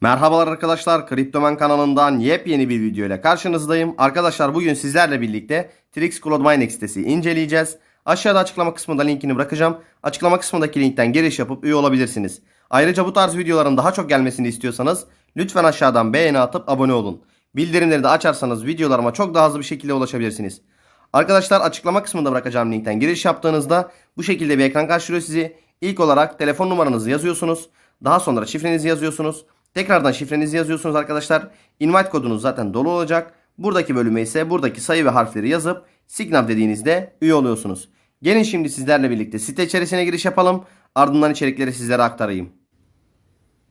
Merhabalar arkadaşlar, Kriptomen kanalından yepyeni bir video ile karşınızdayım. Arkadaşlar bugün sizlerle birlikte Trix Cloud Mining sitesi inceleyeceğiz. Aşağıda açıklama kısmında linkini bırakacağım. Açıklama kısmındaki linkten giriş yapıp üye olabilirsiniz. Ayrıca bu tarz videoların daha çok gelmesini istiyorsanız lütfen aşağıdan beğeni atıp abone olun. Bildirimleri de açarsanız videolarıma çok daha hızlı bir şekilde ulaşabilirsiniz. Arkadaşlar açıklama kısmında bırakacağım linkten giriş yaptığınızda bu şekilde bir ekran karşılıyor sizi. İlk olarak telefon numaranızı yazıyorsunuz. Daha sonra şifrenizi yazıyorsunuz. Tekrardan şifrenizi yazıyorsunuz arkadaşlar. Invite kodunuz zaten dolu olacak. Buradaki bölüme ise buradaki sayı ve harfleri yazıp Signal dediğinizde üye oluyorsunuz. Gelin şimdi sizlerle birlikte site içerisine giriş yapalım. Ardından içerikleri sizlere aktarayım.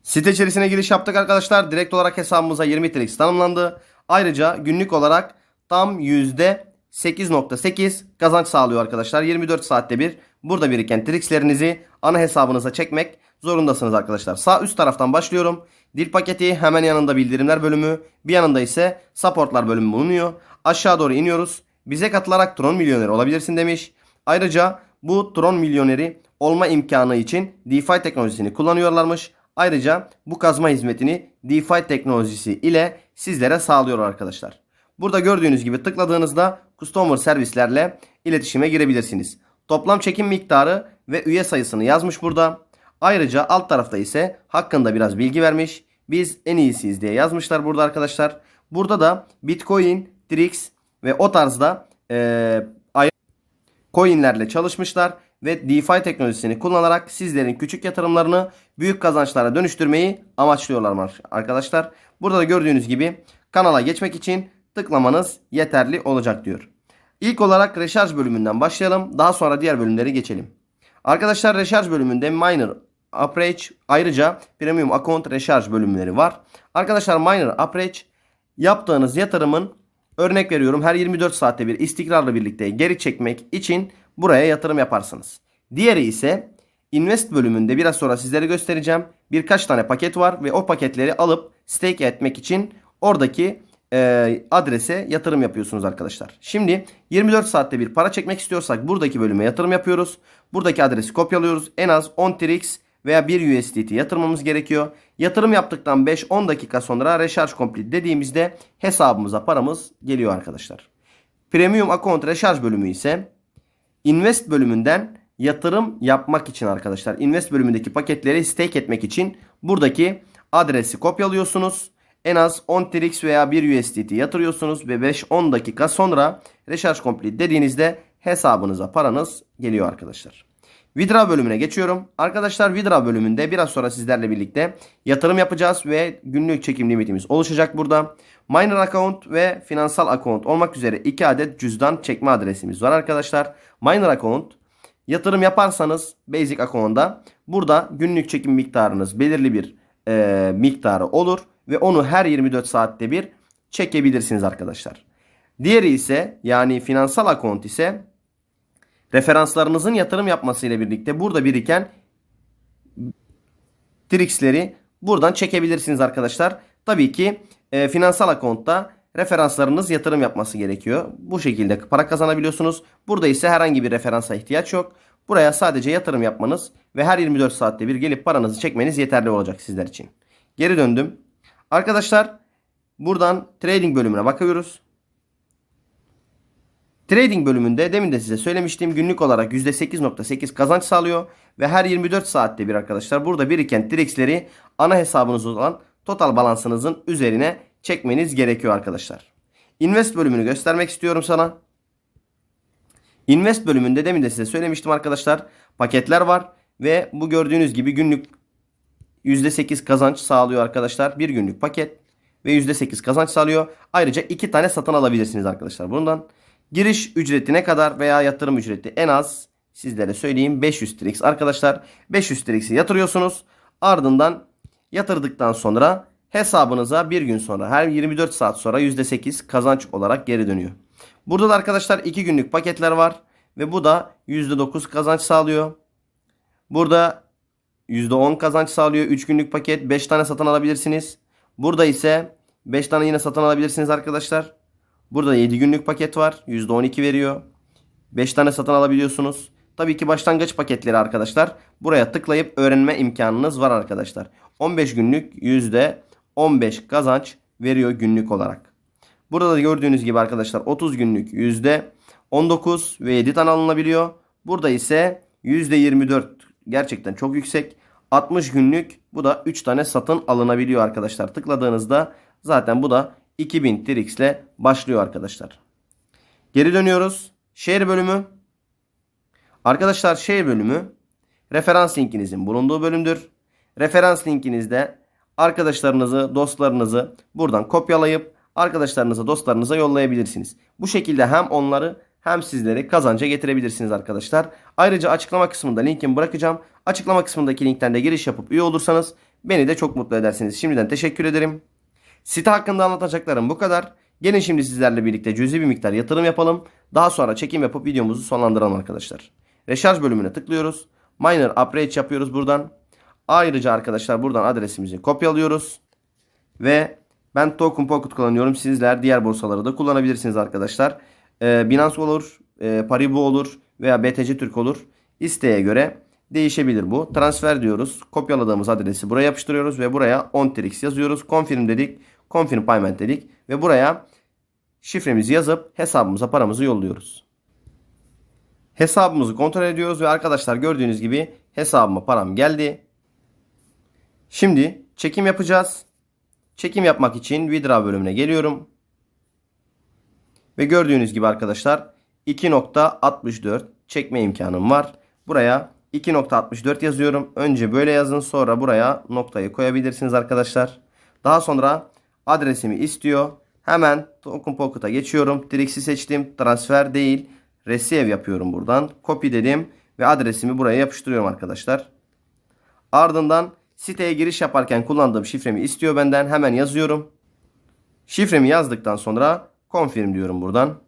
Site içerisine giriş yaptık arkadaşlar. Direkt olarak hesabımıza 20 TRX tanımlandı. Ayrıca günlük olarak tam %8.8 kazanç sağlıyor arkadaşlar. 24 saatte bir burada biriken TRX'lerinizi ana hesabınıza çekmek zorundasınız arkadaşlar. Sağ üst taraftan başlıyorum. Dil paketi hemen yanında bildirimler bölümü. Bir yanında ise supportlar bölümü bulunuyor. Aşağı doğru iniyoruz. Bize katılarak Tron milyoneri olabilirsin demiş. Ayrıca bu Tron milyoneri olma imkanı için DeFi teknolojisini kullanıyorlarmış. Ayrıca bu kazma hizmetini DeFi teknolojisi ile sizlere sağlıyor arkadaşlar. Burada gördüğünüz gibi tıkladığınızda Customer servislerle iletişime girebilirsiniz. Toplam çekim miktarı ve üye sayısını yazmış burada. Ayrıca alt tarafta ise hakkında biraz bilgi vermiş. Biz en iyisiyiz diye yazmışlar burada arkadaşlar. Burada da Bitcoin, Trix ve o tarzda eee coinlerle çalışmışlar ve DeFi teknolojisini kullanarak sizlerin küçük yatırımlarını büyük kazançlara dönüştürmeyi amaçlıyorlar arkadaşlar. Burada da gördüğünüz gibi kanala geçmek için tıklamanız yeterli olacak diyor. İlk olarak reşarj bölümünden başlayalım. Daha sonra diğer bölümleri geçelim. Arkadaşlar reşarj bölümünde miner approach ayrıca premium account reşarj bölümleri var. Arkadaşlar miner approach yaptığınız yatırımın örnek veriyorum her 24 saatte bir istikrarla birlikte geri çekmek için buraya yatırım yaparsınız. Diğeri ise invest bölümünde biraz sonra sizlere göstereceğim. Birkaç tane paket var ve o paketleri alıp stake etmek için oradaki e, adrese yatırım yapıyorsunuz arkadaşlar. Şimdi 24 saatte bir para çekmek istiyorsak buradaki bölüme yatırım yapıyoruz. Buradaki adresi kopyalıyoruz. En az 10 TRX veya 1 USDT yatırmamız gerekiyor. Yatırım yaptıktan 5-10 dakika sonra recharge complete dediğimizde hesabımıza paramız geliyor arkadaşlar. Premium account recharge bölümü ise invest bölümünden yatırım yapmak için arkadaşlar. Invest bölümündeki paketleri stake etmek için buradaki adresi kopyalıyorsunuz. En az 10 TRX veya 1 USDT yatırıyorsunuz ve 5-10 dakika sonra recharge complete dediğinizde hesabınıza paranız geliyor arkadaşlar. Vidra bölümüne geçiyorum. Arkadaşlar Vidra bölümünde biraz sonra sizlerle birlikte yatırım yapacağız ve günlük çekim limitimiz oluşacak burada. Miner account ve finansal account olmak üzere 2 adet cüzdan çekme adresimiz var arkadaşlar. Miner account yatırım yaparsanız basic account'da burada günlük çekim miktarınız belirli bir e, miktarı olur ve onu her 24 saatte bir çekebilirsiniz arkadaşlar. Diğeri ise yani finansal account ise referanslarınızın yatırım yapması ile birlikte burada biriken trixleri buradan çekebilirsiniz arkadaşlar. Tabii ki e, finansal akontta referanslarınız yatırım yapması gerekiyor. Bu şekilde para kazanabiliyorsunuz. Burada ise herhangi bir referansa ihtiyaç yok. Buraya sadece yatırım yapmanız ve her 24 saatte bir gelip paranızı çekmeniz yeterli olacak sizler için. Geri döndüm. Arkadaşlar buradan trading bölümüne bakıyoruz. Trading bölümünde demin de size söylemiştim günlük olarak %8.8 kazanç sağlıyor ve her 24 saatte bir arkadaşlar burada biriken TRX'leri ana hesabınız olan total balansınızın üzerine çekmeniz gerekiyor arkadaşlar. Invest bölümünü göstermek istiyorum sana. Invest bölümünde demin de size söylemiştim arkadaşlar. Paketler var ve bu gördüğünüz gibi günlük %8 kazanç sağlıyor arkadaşlar. Bir günlük paket ve %8 kazanç sağlıyor. Ayrıca iki tane satın alabilirsiniz arkadaşlar bundan. Giriş ücreti ne kadar veya yatırım ücreti en az sizlere söyleyeyim 500 TRX arkadaşlar. 500 TRX'i yatırıyorsunuz. Ardından yatırdıktan sonra hesabınıza bir gün sonra her 24 saat sonra %8 kazanç olarak geri dönüyor. Burada da arkadaşlar 2 günlük paketler var ve bu da %9 kazanç sağlıyor. Burada %10 kazanç sağlıyor. 3 günlük paket 5 tane satın alabilirsiniz. Burada ise 5 tane yine satın alabilirsiniz arkadaşlar. Burada 7 günlük paket var. %12 veriyor. 5 tane satın alabiliyorsunuz. Tabii ki başlangıç paketleri arkadaşlar. Buraya tıklayıp öğrenme imkanınız var arkadaşlar. 15 günlük 15 kazanç veriyor günlük olarak. Burada da gördüğünüz gibi arkadaşlar 30 günlük yüzde 19 ve 7 tane alınabiliyor. Burada ise yüzde 24 gerçekten çok yüksek. 60 günlük bu da 3 tane satın alınabiliyor arkadaşlar. Tıkladığınızda zaten bu da 2000 Trix ile başlıyor arkadaşlar. Geri dönüyoruz. Share bölümü. Arkadaşlar share bölümü referans linkinizin bulunduğu bölümdür. Referans linkinizde arkadaşlarınızı, dostlarınızı buradan kopyalayıp arkadaşlarınıza, dostlarınıza yollayabilirsiniz. Bu şekilde hem onları hem sizleri kazanca getirebilirsiniz arkadaşlar. Ayrıca açıklama kısmında linkimi bırakacağım. Açıklama kısmındaki linkten de giriş yapıp üye olursanız beni de çok mutlu edersiniz. Şimdiden teşekkür ederim. Site hakkında anlatacaklarım bu kadar. Gelin şimdi sizlerle birlikte cüzi bir miktar yatırım yapalım. Daha sonra çekim yapıp videomuzu sonlandıralım arkadaşlar. Reşarj bölümüne tıklıyoruz. Miner upgrade yapıyoruz buradan. Ayrıca arkadaşlar buradan adresimizi kopyalıyoruz. Ve ben Token Pocket kullanıyorum. Sizler diğer borsaları da kullanabilirsiniz arkadaşlar. Ee, Binance olur, e, Paribu olur veya BTC Türk olur. İsteğe göre değişebilir bu. Transfer diyoruz. Kopyaladığımız adresi buraya yapıştırıyoruz ve buraya 10 trix yazıyoruz. Confirm dedik. Confirm payment dedik ve buraya şifremizi yazıp hesabımıza paramızı yolluyoruz. Hesabımızı kontrol ediyoruz ve arkadaşlar gördüğünüz gibi hesabıma param geldi. Şimdi çekim yapacağız. Çekim yapmak için Withdraw bölümüne geliyorum. Ve gördüğünüz gibi arkadaşlar 2.64 çekme imkanım var. Buraya 2.64 yazıyorum. Önce böyle yazın sonra buraya noktayı koyabilirsiniz arkadaşlar. Daha sonra adresimi istiyor. Hemen Token Pocket'a geçiyorum. Trix'i seçtim. Transfer değil. Receive yapıyorum buradan. Copy dedim. Ve adresimi buraya yapıştırıyorum arkadaşlar. Ardından siteye giriş yaparken kullandığım şifremi istiyor benden. Hemen yazıyorum. Şifremi yazdıktan sonra confirm diyorum buradan.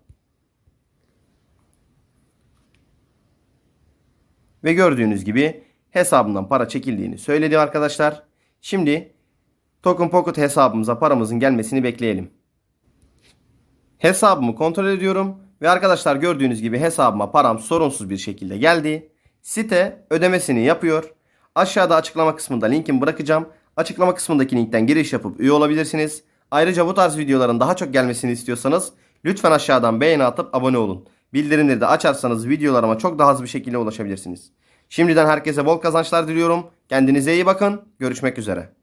Ve gördüğünüz gibi hesabımdan para çekildiğini söyledi arkadaşlar. Şimdi Token Pocket hesabımıza paramızın gelmesini bekleyelim. Hesabımı kontrol ediyorum ve arkadaşlar gördüğünüz gibi hesabıma param sorunsuz bir şekilde geldi. Site ödemesini yapıyor. Aşağıda açıklama kısmında linkimi bırakacağım. Açıklama kısmındaki linkten giriş yapıp üye olabilirsiniz. Ayrıca bu tarz videoların daha çok gelmesini istiyorsanız lütfen aşağıdan beğeni atıp abone olun. Bildirimleri de açarsanız videolarıma çok daha hızlı bir şekilde ulaşabilirsiniz. Şimdiden herkese bol kazançlar diliyorum. Kendinize iyi bakın. Görüşmek üzere.